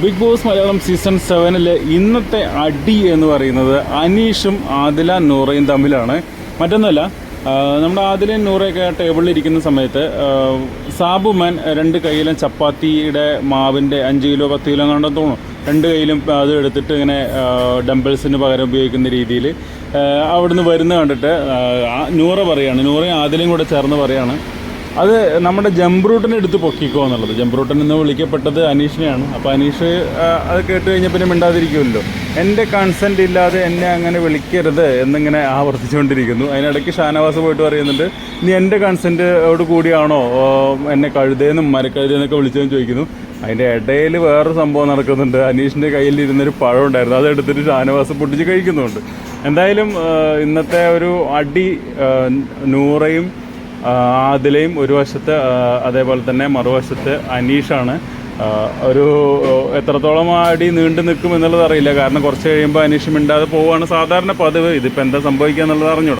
Big Boss Malayalam season സെവനിലെ ഇന്നത്തെ അടി എന്ന് പറയുന്നത് അനീഷും ആദില നൂറയും തമ്മിലാണ്. മറ്റൊന്നല്ല നമ്മുടെ ആദിലയും നൂറയൊക്കെ ടേബിളിൽ ഇരിക്കുന്ന സമയത്ത് സാബുമാൻ രണ്ട് കയ്യിലും ചപ്പാത്തിയുടെ മാവിന്റെ അഞ്ച് കിലോ പത്ത് കിലോ കണ്ടോ തോന്നും രണ്ട് കയ്യിലും അത് എടുത്തിട്ട് ഇങ്ങനെ ഡംബിൾസിന് പകരം ഉപയോഗിക്കുന്ന രീതിയിൽ അവിടുന്ന് വരുന്ന കണ്ടിട്ട് നൂറ പറയാണ്. നൂറയും ആദിലയും കൂടെ ചേർന്ന് പറയാണ്. അത് നമ്മുടെ ജംബ്രൂട്ടിനെ എടുത്ത് പൊക്കിക്കോ എന്നുള്ളത്. ജംബ്രൂട്ടൻ എന്ന് വിളിക്കപ്പെട്ടത് അനീഷിനെയാണ്. അപ്പോൾ അനീഷ് അത് കേട്ട് കഴിഞ്ഞ പിന്നെ മിണ്ടാതിരിക്കുമല്ലോ എന്റെ കൺസെന്റ് ഇല്ലാതെ എന്നെ അങ്ങനെ വിളിക്കരുത് എന്നിങ്ങനെ ആവർത്തിച്ചുകൊണ്ടിരിക്കുന്നു. അതിനിടയ്ക്ക് ഷാനവാസ് പോയിട്ട് പറയുന്നുണ്ട് നീ എന്റെ കൺസെന്റോട് കൂടിയാണോ? എന്നെ കഴുതേന്നും മരക്കഴുതേന്നൊക്കെ വിളിച്ചതെന്ന് ചോദിക്കുന്നു. അതിന്റെ ഇടയിൽ വേറൊരു സംഭവം നടക്കുന്നുണ്ട്. അനീഷിന്റെ കയ്യിൽ ഇരുന്നൊരു പഴം ഉണ്ടായിരുന്നു. അതെടുത്തിട്ട് ഷാനവാസ് പൊട്ടിച്ച് കഴിക്കുന്നുണ്ട്. എന്തായാലും ഇന്നത്തെ ഒരു അടി നൂറയും ആദിലയും ഒരു വശത്ത് അതേപോലെ തന്നെ മറുവശത്ത് അനീഷാണ്. ഒരു എത്രത്തോളം അടി നീണ്ടു നിൽക്കും എന്നുള്ളത് അറിയില്ല. കാരണം കുറച്ച് കഴിയുമ്പോൾ അനീഷ് മിണ്ടാതെ പോവുകയാണ് സാധാരണ പതിവ്. ഇതിപ്പോൾ എന്താ സംഭവിക്കുക എന്നുള്ളത് അറിഞ്ഞൂടാ.